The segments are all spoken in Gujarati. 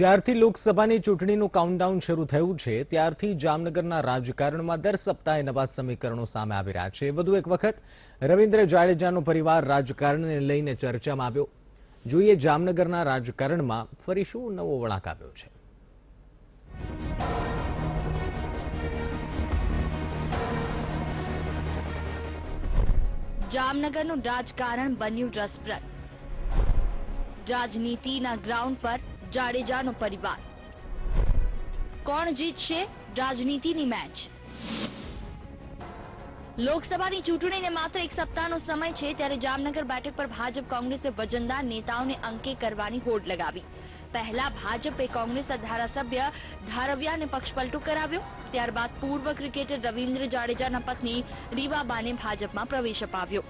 જ્યારથી લોકસભાની ચૂંટણીનું કાઉન્ટડાઉન શરૂ થયું છે, ત્યારથી જામનગરના રાજકારણમાં દર સપ્તાહે નવા સમીકરણો સામે આવી રહ્યા છે. વધુ એક વખત રવિન્દ્ર જાડેજાનો પરિવાર રાજકારણને લઈને ચર્ચામાં આવ્યો. જોઈએ જામનગરના રાજકારણમાં ફરી શું નવો વળાંક આવ્યો છે. જામનગરનું રાજકારણ બન્યું રસપ્રદ. રાજનીતિના ગ્રાઉન્ડ પર જાડેજાનો પરિવાર. કોણ જીતશે રાજનીતિની મેચ લોકસભાની ચૂંટણીને માત્ર એક સપ્તાહનો સમય છે ત્યારે જામનગર બેઠક પર ભાજપ કોંગ્રેસે વજનદાર નેતાઓને અંકે કરવાની હોડ લગાવી. પહેલા ભાજપે કોંગ્રેસના ધારાસભ્ય ધારવ્યાને પક્ષપલટો કરાવ્યો, ત્યારબાદ પૂર્વ ક્રિકેટર રવિન્દ્ર જાડેજાના પત્ની રીવાબાને ભાજપમાં પ્રવેશ અપાવ્યો.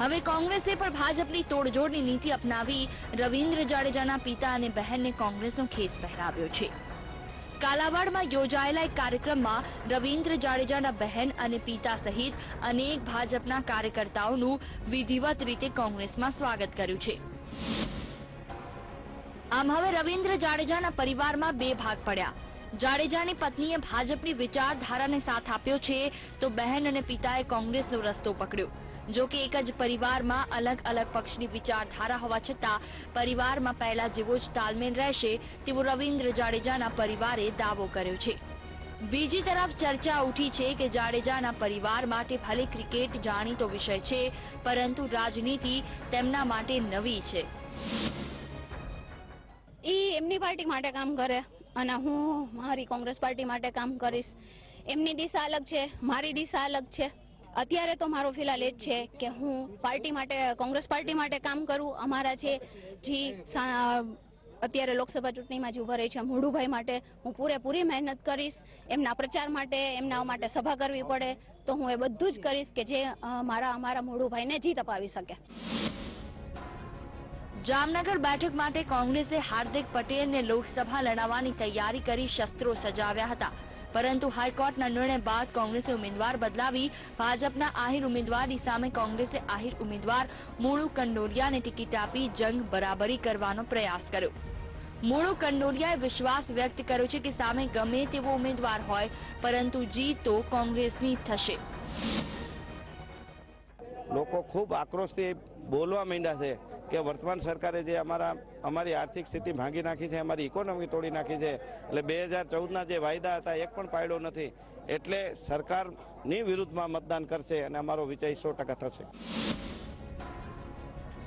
હવે કોંગ્રેસે પણ ભાજપની તોડજોડની નીતિ અપનાવી રવિન્દ્ર જાડેજાના પિતા અને બહેનને કોંગ્રેસનો ખેસ પહેરાવ્યો છે. કાલાવાડમાં યોજાયેલા એક કાર્યક્રમમાં રવિન્દ્ર જાડેજાના બહેન અને પિતા સહિત અનેક ભાજપના કાર્યકર્તાઓનું વિધિવત રીતે કોંગ્રેસમાં સ્વાગત કર્યું છે. આમ હવે રવિન્દ્ર જાડેજાના પરિવારમાં બે ભાગ પડ્યા. જાડેજાની પત્નીએ ભાજપની વિચારધારાને સાથ આપ્યો છે તો બહેન અને પિતાએ કોંગ્રેસનો રસ્તો પકડ્યો. જો કે એક જ પરિવારમાં અલગ અલગ પક્ષની વિચારધારા હોવા છતાં પરિવારમાં પહેલા જેવો જ તાલમેલ રહેશે તેવો રવિન્દ્ર જાડેજાના પરિવારે દાવો કર્યો છે. બીજી તરફ ચર્ચા ઉઠી છે કે જાડેજાના પરિવાર માટે ભલે ક્રિકેટ જાણીતો વિષય છે, પરંતુ રાજનીતિ તેમના માટે નવી છે. એ એમની પાર્ટી માટે કામ કરે. અને હું મારી કોંગ્રેસ પાર્ટી માટે કામ કરીશ. એમની દિશા અલગ છે, મારી દિશા અલગ છે. અત્યારે તો મારો ફિલહાલ એ જ છે કે હું પાર્ટી માટે, કોંગ્રેસ પાર્ટી માટે કામ કરું. અમારા છે જી અત્યારે લોકસભા ચૂંટણીમાં જે ઊભા રહી છે મોડુભાઈ માટે હું પૂરેપૂરી મહેનત કરીશ. એમના પ્રચાર માટે, એમના માટે સભા કરવી પડે. તો હું એ બધું જ કરીશ કે જે મારા, અમારા મોડુભાઈને જીત અપાવી શકે. જામનગર બેઠક માટે કોંગ્રેસે હાર્દિક પટેલને લોકસભા લડાવવાની તૈયારી કરી શસ્ત્રો સજાવ્યા હતા. પરંતુ હાઈકોર્ટના નિર્ણય બાદ કોંગ્રેસે ઉમેદવાર બદલાવી. ભાજપના આહિર ઉમેદવારની સામે કોંગ્રેસે આહિર ઉમેદવાર મુળુ કંડોરિયાને ટિકિટ આપી જંગ બરાબરી કરવાનો પ્રયાસ કર્યો. મુળુ કંડોરિયાએ વિશ્વાસ વ્યક્ત કર્યો છે કે સામે ગમે તેવો ઉમેદવાર હોય, પરંતુ જીત તો કોંગ્રેસની થશે. લોકો ખૂબ આક્રોશથી બોલવા માંડ્યા છે કે વર્તમાન સરકારે જે અમારા, અમારી આર્થિક સ્થિતિ ભાંગી નાખી છે, અમારી ઇકોનોમી તોડી નાખી છે, એટલે બે હજાર ચૌદના જે વાયદા હતા એક પણ પાડ્યો નથી. એટલે સરકારની વિરુદ્ધમાં મતદાન કરશે અને અમારો વિજય સો ટકા થશે.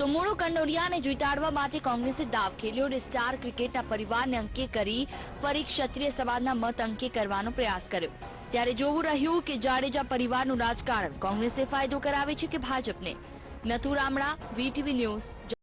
તો મૂળો કંડોરિયાને જીતાડવા માટે કોંગ્રેસે દાવ ખેલ્યો અને સ્ટાર ક્રિકેટના પરિવારને અંકે કરી ફરી ક્ષત્રિય સમાજના મત અંકે કરવાનો પ્રયાસ કર્યો. ત્યારે જોવું રહ્યું કે જાડેજા પરિવારનું રાજકારણ કોંગ્રેસે ફાયદો કરાવે છે કે ભાજપને? Nathu રામડા VTV news